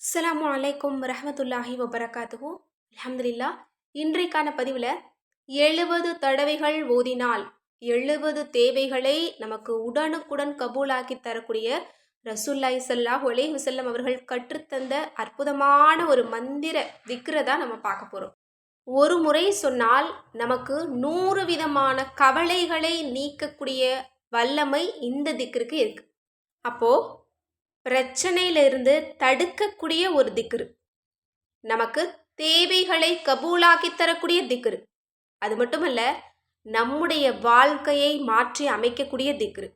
அஸ்லாம் அலைக்கும் ரஹமத்துல்லாஹி வபரகாத்துஹு. அலமதுல்லா இன்றைக்கான பதிவில் எழுபது தடவைகள் ஓதினால் எழுபது தேவைகளை நமக்கு உடனுக்குடன் கபூலாக்கி தரக்கூடிய ரசூல்லாய் சல்லாஹ் ஒலே வசல்லம் அவர்கள் கற்றுத்தந்த அற்புதமான ஒரு மந்திர திக்ரை தான் நம்ம பார்க்க போகிறோம் ஒரு முறை சொன்னால் நமக்கு நூறு விதமான கவலைகளை நீக்கக்கூடிய வல்லமை இந்த திக்ருக்கு இருக்கு. அப்போது பிரச்சனையிலிருந்து தடுக்கக்கூடிய ஒரு திக்ரு. நமக்கு தேவைகளை கபூலாக்கி தரக்கூடிய திக்ரு. அது மட்டுமல்ல நம்முடைய வாழ்க்கையை மாற்றி அமைக்கக்கூடிய திக்ரு.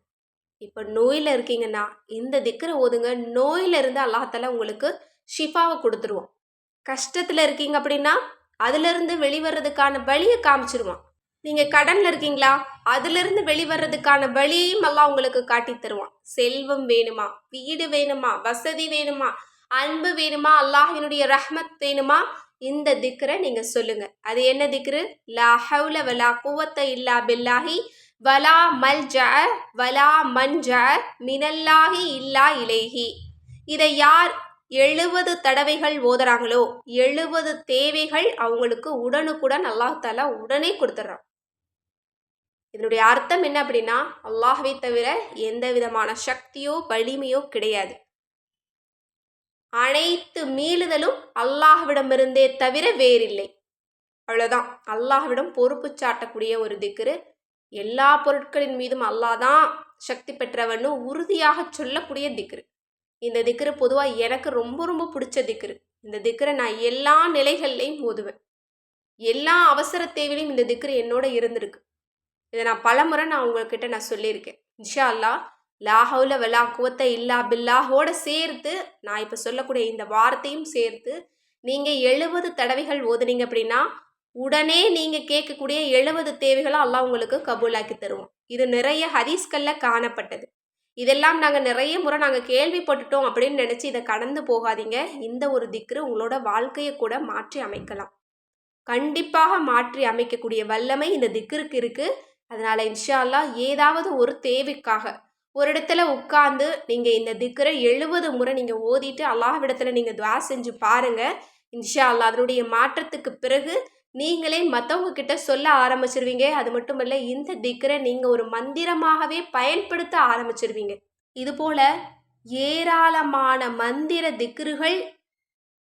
இப்போ நோயில் இருக்கீங்கன்னா இந்த திக்ரை ஓதுங்க. நோயிலிருந்து அல்லாஹால உங்களுக்கு ஷிஃபாவை கொடுத்துருவோம் கஷ்டத்தில் இருக்கீங்க அப்படின்னா அதுலேருந்து வெளிவரதுக்கான வழியை காமிச்சிருவான். நீங்கள் கடனில் இருக்கீங்களா? அதிலிருந்து வெளிவர்றதுக்கான வழியும் எல்லாம் உங்களுக்கு காட்டி தருவான். செல்வம் வேணுமா? வீடு வேணுமா? வசதி வேணுமா? அன்பு வேணுமா? அல்லாஹினுடைய ரஹ்மத் வேணுமா? இந்த திக்ரை நீங்கள் சொல்லுங்க. அது என்ன திக்ரு? லா ஹவுல வலா குவத்த இல்லா பில்லாஹி வலா மல் ஜ வலா மன் ஜ மினல்லாஹி இல்லா இலேஹி. இதை யார் எழுபது தடவைகள் ஓதுறாங்களோ எழுபது தேவைகள் அவங்களுக்கு உடனுக்குடன் அல்லாஹால உடனே கொடுத்துட்றான் இதனுடைய அர்த்தம் என்ன அப்படின்னா அல்லாஹ்வை தவிர எந்த விதமான சக்தியோ வலிமையோ கிடையாது. அனைத்து மீளுதலும் அல்லாஹ்விடமிருந்தே தவிர வேறில்லை. அவ்வளோதான் அல்லாஹ்விடம் பொறுப்பு சாட்டக்கூடிய ஒரு திக்ரு. எல்லா பொருட்களின் மீதும் அல்லாஹ் தான் சக்தி பெற்றவன்னு உறுதியாக சொல்லக்கூடிய திக்ரு. இந்த திக்ரு பொதுவாக எனக்கு ரொம்ப ரொம்ப பிடிச்ச திக்ரு. இந்த திக்ரை நான் எல்லா நிலைகள்லையும் ஓதுவேன். எல்லா அவசர தேவையிலையும் இந்த திக்ரு என்னோட இருந்திருக்கு. இதை நான் பலமுறை நான் உங்கள்கிட்ட நான் சொல்லியிருக்கேன். இன்ஷா அல்லா லாஹவுல வெலா குவத்தை இல்லா பில்லாஹோட சேர்த்து நான் இப்போ சொல்லக்கூடிய இந்த வார்த்தையும் சேர்த்து நீங்கள் எழுபது தடவைகள் ஓதுனீங்க அப்படின்னா உடனே நீங்கள் கேட்கக்கூடிய எழுபது தேவைகளும் அல்லாஹ் உங்களுக்கு கபூலாக்கி தருவோம் இது நிறைய ஹதீஸ்களில் காணப்பட்டது. இதெல்லாம் நாங்கள் நிறைய முறை நாங்கள் கேள்விப்பட்டுட்டோம் அப்படின்னு நினச்சி இதை கடந்து போகாதீங்க. இந்த ஒரு திக்ரு உங்களோட வாழ்க்கையை கூட மாற்றி அமைக்கலாம். கண்டிப்பாக மாற்றி அமைக்கக்கூடிய வல்லமை இந்த திக்ருக்கு இருக்குது அதனால் இன்ஷால்லா ஏதாவது ஒரு தேவைக்காக ஒரு இடத்துல உட்காந்து நீங்கள் இந்த திக்கரை எழுபது முறை நீங்கள் ஓதிட்டு அல்லாஹ்விடத்தில் நீங்கள் துவா செஞ்சு பாருங்கள் இன்ஷா அல்லா அதனுடைய மாற்றத்துக்கு பிறகு நீங்களே மற்றவங்க கிட்ட சொல்ல ஆரம்பிச்சிருவீங்க. அது மட்டும் இல்லை இந்த திக்கரை நீங்கள் ஒரு மந்திரமாகவே பயன்படுத்த ஆரம்பிச்சிருவீங்க. இதுபோல் ஏராளமான மந்திர திக்ருகள்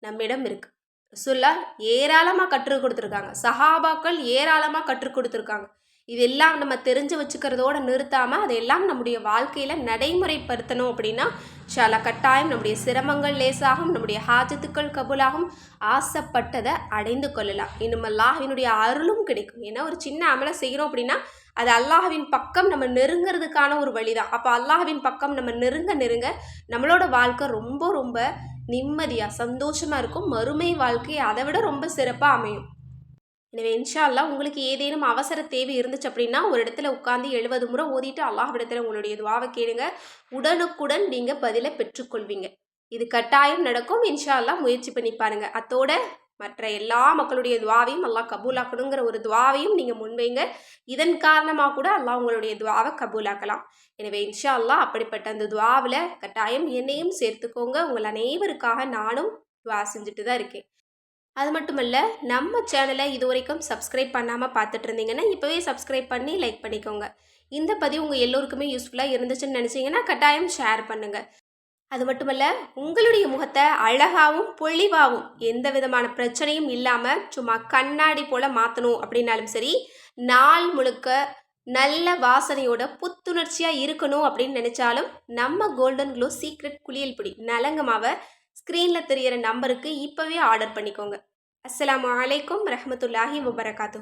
நம்மிடம் இருக்கு. சொல்லா ஏராளமாக கற்றுக் கொடுத்துருக்காங்க. சஹாபாக்கள் ஏராளமாக கற்றுக் கொடுத்துருக்காங்க. இதெல்லாம் நம்ம தெரிஞ்சு வச்சுக்கிறதோடு நிறுத்தாமல் அதையெல்லாம் நம்முடைய வாழ்க்கையில் நடைமுறைப்படுத்தணும் அப்படின்னா ஷாலா கட்டாயம் நம்முடைய சிரமங்கள் லேசாகும் நம்முடைய ஹாஜத்துக்கள் கபுலாகும். ஆசைப்பட்டதை அடைந்து கொள்ளலாம். இன்னும் அல்லாஹினுடைய அருளும் கிடைக்கும். ஏன்னா ஒரு சின்ன அமலை செய்கிறோம் அப்படின்னா அது அல்லாஹவின் பக்கம் நம்ம நெருங்கிறதுக்கான ஒரு வழி தான் அப்போ அல்லாஹவின் பக்கம் நம்ம நெருங்க நெருங்க நம்மளோட வாழ்க்கை ரொம்ப ரொம்ப நிம்மதியாக சந்தோஷமாக இருக்கும். மறுமை வாழ்க்கை அதை விட ரொம்ப சிறப்பாக அமையும். எனவே இன்ஷால்லா உங்களுக்கு ஏதேனும் அவசர தேவை இருந்துச்சு அப்படின்னா ஒரு இடத்துல உட்காந்து எழுபது முறை ஓதிட்டு அல்லாஹ்விடத்தில் உங்களுடைய துவாவை கேளுங்க. உடனுக்குடன் நீங்கள் பதிலை பெற்றுக்கொள்வீங்க. இது கட்டாயம் நடக்கும். இன்ஷால்லா முயற்சி பண்ணி பாருங்க. அத்தோட மற்ற எல்லா மக்களுடைய துவாவையும் அல்லாஹ் கபூலாக்கணுங்கிற ஒரு துவாவையும் நீங்கள் முன்வைங்க. இதன் காரணமாக கூட அல்லாஹ் உங்களுடைய துவாவை கபூலாக்கலாம். எனவே இன்ஷா அல்லா அப்படிப்பட்ட அந்த துவாவில் கட்டாயம் என்னையும் சேர்த்துக்கோங்க. உங்கள் அனைவருக்காக நானும் துவா செஞ்சுட்டு தான் இருக்கேன். அது மட்டும் இல்லை நம்ம சேனலை இது வரைக்கும் சப்ஸ்கிரைப் பண்ணாமல் பார்த்துட்டு இருந்தீங்கன்னா இப்போவே சப்ஸ்கிரைப் பண்ணி லைக் பண்ணிக்கோங்க. இந்த பதிவு உங்கள் எல்லோருக்குமே யூஸ்ஃபுல்லாக இருந்துச்சுன்னு நினச்சிங்கன்னா கட்டாயம் ஷேர் பண்ணுங்கள் அது மட்டுமல்ல உங்களுடைய முகத்தை அழகாகவும் பொழிவாகவும் எந்த விதமான பிரச்சனையும் இல்லாமல் சும்மா கண்ணாடி போல் மாற்றணும் அப்படின்னாலும் சரி நாள் முழுக்க நல்ல வாசனையோட புத்துணர்ச்சியாக இருக்கணும் அப்படின்னு நினச்சாலும் நம்ம கோல்டன் க்ளோ சீக்ரெட் குளியல் பிடி நலங்கமாவை ஸ்க்ரீனில் தெரிகிற நம்பருக்கு இப்போவே ஆர்டர் பண்ணிக்கோங்க. அஸ்லாம் வலைக்கம் ரஹமத்துல்லாஹி வபரகாத்து